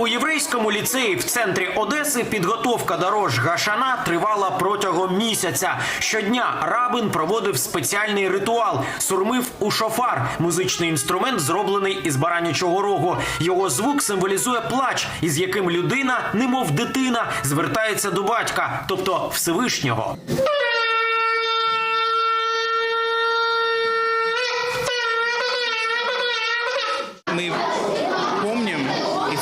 У єврейському ліцеї в центрі Одеси підготовка до Рош Гашана тривала протягом місяця. Щодня рабин проводив спеціальний ритуал, сурмив у шофар, музичний інструмент, зроблений із баранячого рогу. Його звук символізує плач, із яким людина, немов дитина, звертається до батька, тобто Всевишнього. Мы помним и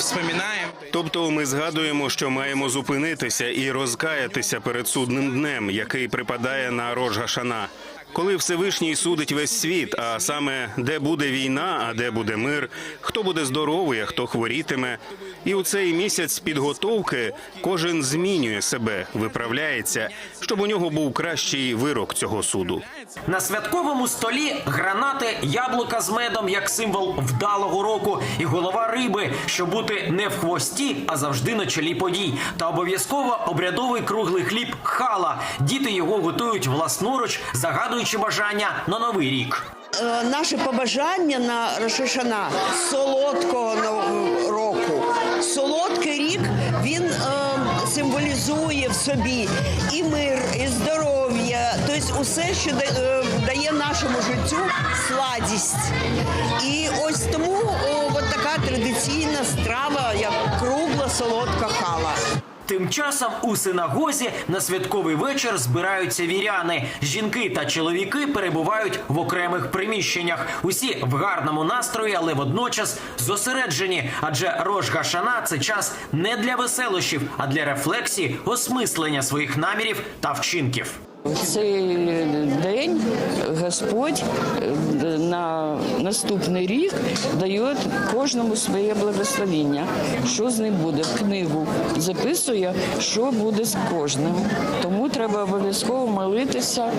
вспоминаем. Тобто ми згадуємо, що маємо зупинитися і розкаятися перед судним днем, який припадає на Рож Гашана. Коли Всевишній судить весь світ, а саме де буде війна, а де буде мир, хто буде здоровий, а хто хворітиме. І у цей місяць підготовки кожен змінює себе, виправляється, щоб у нього був кращий вирок цього суду. На святковому столі гранати, яблука з медом як символ вдалого року, і голова риби, щоб бути не в хвості, а завжди на чолі подій. Та обов'язково обрядовий круглий хліб хала. Діти його готують власноруч, загадуючи бажання на новий рік. Е, Наше побажання на Рошишана солодкого собі і мир, і здоров'я, тобто усе, що е, дає нашому життю сладість. І ось тому о, от така традиційна страва, як кругла солодка хала. Тим часом у синагозі на святковий вечір збираються віряни. Жінки та чоловіки перебувають в окремих приміщеннях. Усі в гарному настрої, але водночас зосереджені. Адже Рож Гашана це час не для веселощів, а для рефлексії, осмислення своїх намірів та вчинків. В цей день Господь е, на наступний рік дає кожному своє благословіння. Що з ним буде? В книгу записує, що буде з кожним. Тому треба обов'язково молитися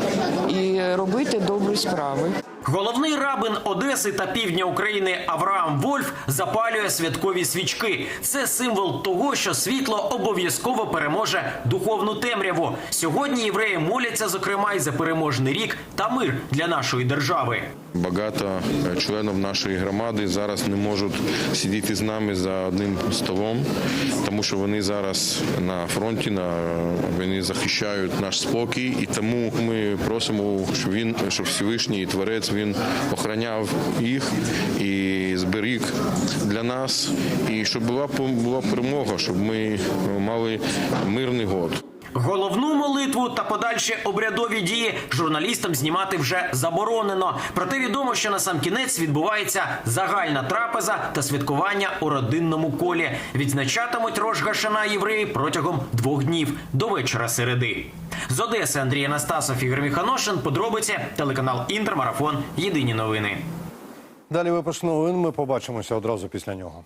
і робити добрі справи. Головний рабин Одеси та півдня України Авраам Вольф запалює святкові свічки. Це символ того, що світло обов'язково переможе духовну темряву. Сьогодні євреї моляться, зокрема, й за переможний рік та мир для нашої держави. Багато е, членів нашої громади зараз не можуть сидіти з нами за одним столом, тому що вони зараз на фронті, на вони захищають наш спокій, і тому ми просимо, щоб він, щоб Всевишній Творець він охороняв їх і зберіг для нас, і щоб була була перемога, щоб ми е, мали мирний год. Головну молитву та подальші обрядові дії журналістам знімати вже заборонено. Проте відомо, що на сам кінець відбувається загальна трапеза та святкування у родинному колі. Відзначатимуть Рош Гашана євреї протягом двох днів до вечора середи. З Одеси Андрій Анастасов Ігор Міханошин. Подробиці телеканал Інтермарафон. Єдині новини. Далі випуск новин. Ми побачимося одразу після нього.